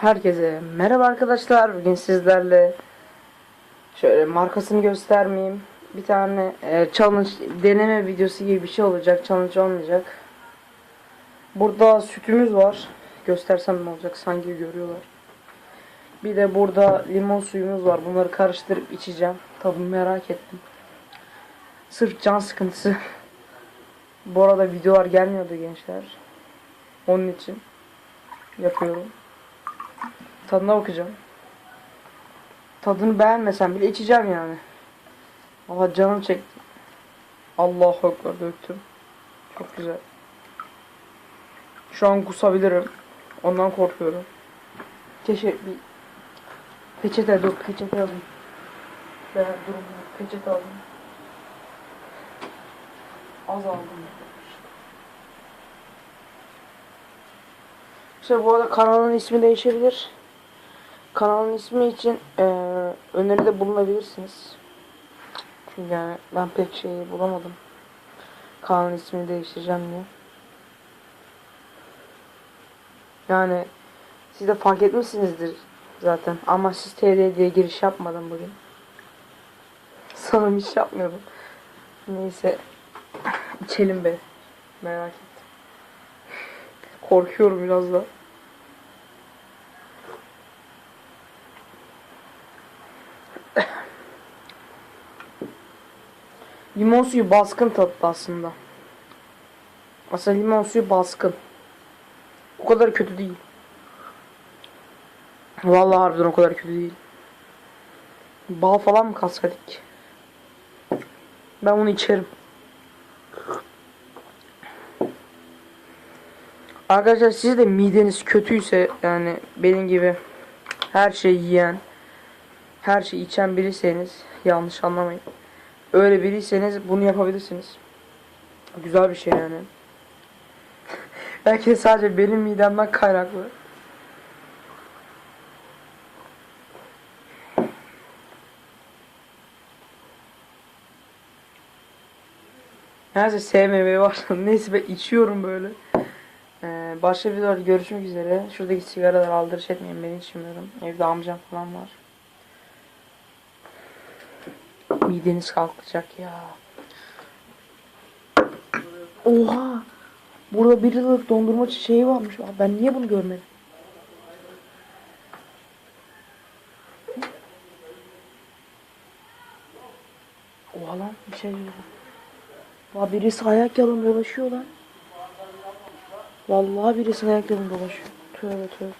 Herkese merhaba arkadaşlar. Bugün sizlerle şöyle markasını göstermeyeyim. Bir tane e, challenge deneme videosu gibi bir şey olacak. Challenge olmayacak. Burada sütümüz var. Göstersem ne olacak? Sanki görüyorlar. Bir de burada limon suyumuz var. Bunları karıştırıp içeceğim. Tadını merak ettim. Sırf can sıkıntısı. Bu arada videolar gelmiyordu gençler. Onun için yapıyorum. Tadına bakacağım. Tadını beğenmesem bile içeceğim yani. Ama canım çekti. Allahu Ekber döktüm. Çok güzel. Şu an kusabilirim. Ondan korkuyorum. Keşke bir peçete dur peçete alayım. Ben durum. Peçete alayım. Az aldım. İşte bu arada kanalın ismi değişebilir. Kanalın ismi için eee öneride bulunabilirsiniz. Çünkü yani ben pek şeyi bulamadım. Kanalın ismini değiştireceğim diye. Yani siz de fark etmişsinizdir zaten. Ama siz TD diye giriş yapmadım bugün. Sanırım hiç yapmıyordum. Neyse. İçelim be. Merak ettim. Korkuyorum biraz da. Limon suyu baskın tatlı aslında. Aslında limon suyu baskın. O kadar kötü değil. Vallahi harbiden o kadar kötü değil. Bal falan mı katsaydık? Ben bunu içerim. Arkadaşlar siz de mideniz kötüyse yani benim gibi her şeyi yiyen, her şeyi içen biriyseniz yanlış anlamayın. Öyle biriyseniz bunu yapabilirsiniz. Güzel bir şey yani. Belki de sadece benim midemden kaynaklı. Neyse sevmemeye başladım. Neyse ben içiyorum böyle. Ee, başka videolarda görüşmek üzere. Şuradaki sigaralar aldırış etmeyin ben içmiyorum. Evde amcam falan var. Mideniz kalkacak ya. Oha! Burada bir yıllık dondurma çiçeği varmış. Ben niye bunu görmedim? Oha lan bir şey yok. Valla birisi ayak yalın dolaşıyor lan. Vallahi birisi ayak yalın dolaşıyor. Tövbe tövbe.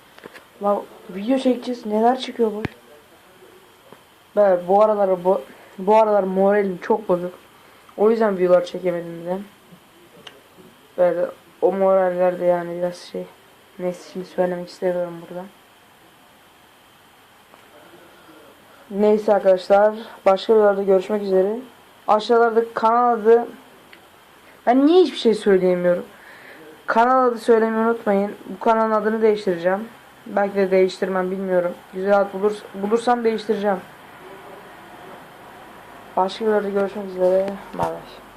Lan video çekeceğiz. Neler çıkıyor boş. Ben bu aralar bu, bu aralar moralim çok bozuk. O yüzden videolar çekemedim bile. Böyle o moraller de yani biraz şey. Neyse şimdi söylemek istemiyorum burada. Neyse arkadaşlar. Başka videolarda görüşmek üzere. Aşağılarda kanal adı ben niye hiçbir şey söyleyemiyorum? Kanal adı söylemeyi unutmayın. Bu kanalın adını değiştireceğim. Belki de değiştirmem bilmiyorum. Güzel ad bulur, bulursam değiştireceğim. Başka bir yerde görüşmek üzere. Bay bay.